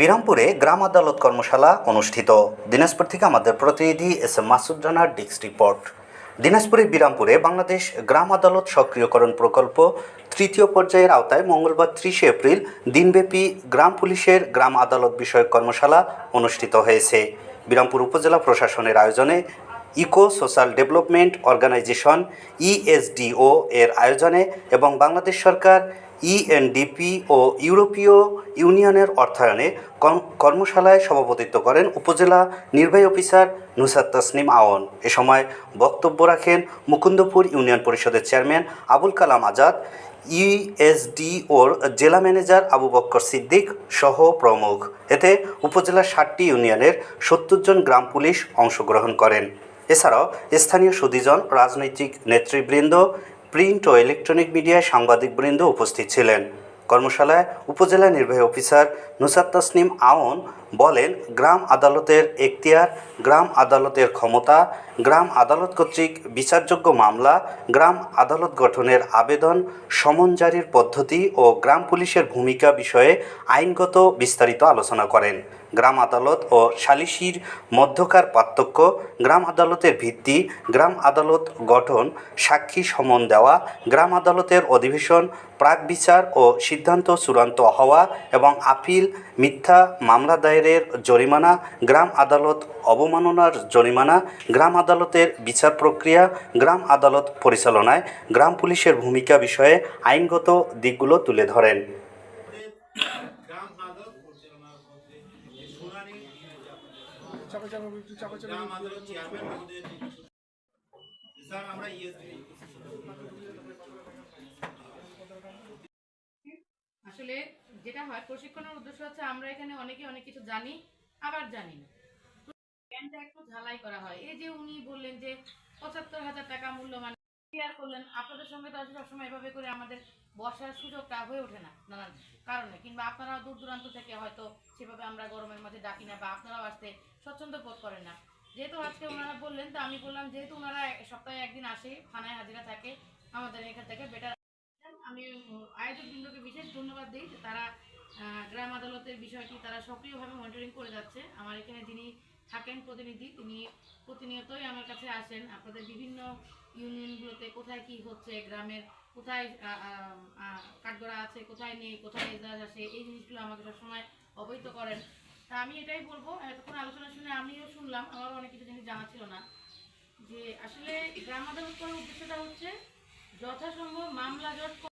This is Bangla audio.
বিরামপুরে গ্রাম আদালত কর্মশালা অনুষ্ঠিত। দিনাজপুর থেকে আমাদের প্রতিনিধি এস এম মাসুদ রানার ডিস্ক রিপোর্ট। দিনাজপুরের বিরামপুরে বাংলাদেশ গ্রাম আদালত সক্রিয়করণ প্রকল্প তৃতীয় পর্যায়ের আওতায় মঙ্গলবার ত্রিশে এপ্রিল দিনব্যাপী গ্রাম পুলিশের গ্রাম আদালত বিষয়ক কর্মশালা অনুষ্ঠিত হয়েছে। বিরামপুর উপজেলা প্রশাসনের আয়োজনে eco social development organisation ESDO এর আয়োজনে এবং বাংলাদেশ সরকার ইএনডিপি ও ইউরোপীয় ইউনিয়নের অর্থায়নে কর্ম- কর্মশালায় সভাপতিত্ব করেন উপজেলা নির্বাহী অফিসার নুসাদ তসনিম আওন এ সময় বক্তব্য রাখেন মুকুন্দপুর ইউনিয়ন পরিষদের চেয়ারম্যান আবুল কালাম আজাদ ইএসডিওর জেলা ম্যানেজার আবু বক্কর সিদ্দিক সহ প্রমুখ। এতে উপজেলার ষাটটি ইউনিয়নের সত্তর জন গ্রাম পুলিশ অংশগ্রহণ করেন। এছাড়াও স্থানীয় সুদীজন রাজনৈতিক নেতৃবৃন্দ প্রিন্ট ও ইলেকট্রনিক মিডিয়ায় সাংবাদিকবৃন্দ উপস্থিত ছিলেন। কর্মশালায় উপজেলা নির্বাহী অফিসার নুসাদ তসনিম আওন বলেন, গ্রাম আদালতের এখতিয়ার, গ্রাম আদালতের ক্ষমতা, গ্রাম আদালত কর্তৃক বিচারযোগ্য মামলা, গ্রাম আদালত গঠনের আবেদন, সমন জারির পদ্ধতি ও গ্রাম পুলিশের ভূমিকা বিষয়ে আইনগত বিস্তারিত আলোচনা করেন। গ্রাম আদালত ও সালিসির মধ্যকার পার্থক্য। গ্রাম আদালতের ভিত্তি, গ্রাম আদালত গঠন, সাক্ষী সমন দেওয়া, গ্রাম আদালতের অধিবেশন, প্রাক বিচার ও সিদ্ধান্ত চূড়ান্ত হওয়া এবং আপিল, মিথ্যা মামলা দায়েরের জরিমানা, গ্রাম আদালত অবমাননার জরিমানা, গ্রাম আদালতের বিচার প্রক্রিয়া, গ্রাম আদালত পরিচালনায় গ্রাম পুলিশের ভূমিকা বিষয়ে আইনগত দিকগুলো তুলে ধরেন। আসলে যেটা হয়, প্রশিক্ষণের উদ্দেশ্য হচ্ছে আমরা এখানে অনেকে অনেক কিছু জানি, আবার জানি জ্ঞানটা একটু ঝালাই করা হয়। এই যে উনি বললেন যে পঁচাত্তর হাজার টাকা মূল্যমান ক্লিয়ার করলেন আপনাদের সঙ্গে তো আসলে সবসময় এভাবে করে আমাদের বসার সুযোগটা হয়ে ওঠে না নানান কারণে। কিংবা আপনারা দূর দূরান্ত থেকে হয়তো সেভাবে আমরা গরমের মাঝে ডাকি না বা আপনারাও আসতে স্বচ্ছন্দ বোধ করেন না। যেহেতু আজকে ওনারা বললেন তো আমি বললাম যেহেতু ওনারা সপ্তাহে একদিন আসে থানায় হাজিরা থাকে আমাদের এখান থেকে বেটার আমি উম, আয়োজক বৃন্দকে বিশেষ ধন্যবাদ দিই যে তারা গ্রাম আদালতের বিষয়টি তারা সক্রিয়ভাবে মনিটরিং করে যাচ্ছে। আমার এখানে যিনি থাকেন প্রতিনিধি তিনি প্রতিনিয়তই আমার কাছে আসেন। আপনাদের বিভিন্ন ইউনিয়নগুলোতে কোথায় কি হচ্ছে, গ্রামের কোথায় কাঠগড়া আছে, কোথায় নেই, কোথায় এজাজ আছে, এই জিনিসগুলো আমাকে সবসময় অবহিত করেন। তা আমি এটাই বলব, এতক্ষণ আলোচনা শুনে আমিও শুনলাম, আমারও অনেক কিছু জিনিস জানা ছিল না। যে আসলে গ্রাম আদালত করার উদ্দেশ্যটা হচ্ছে, যথাসম্ভব মামলা জট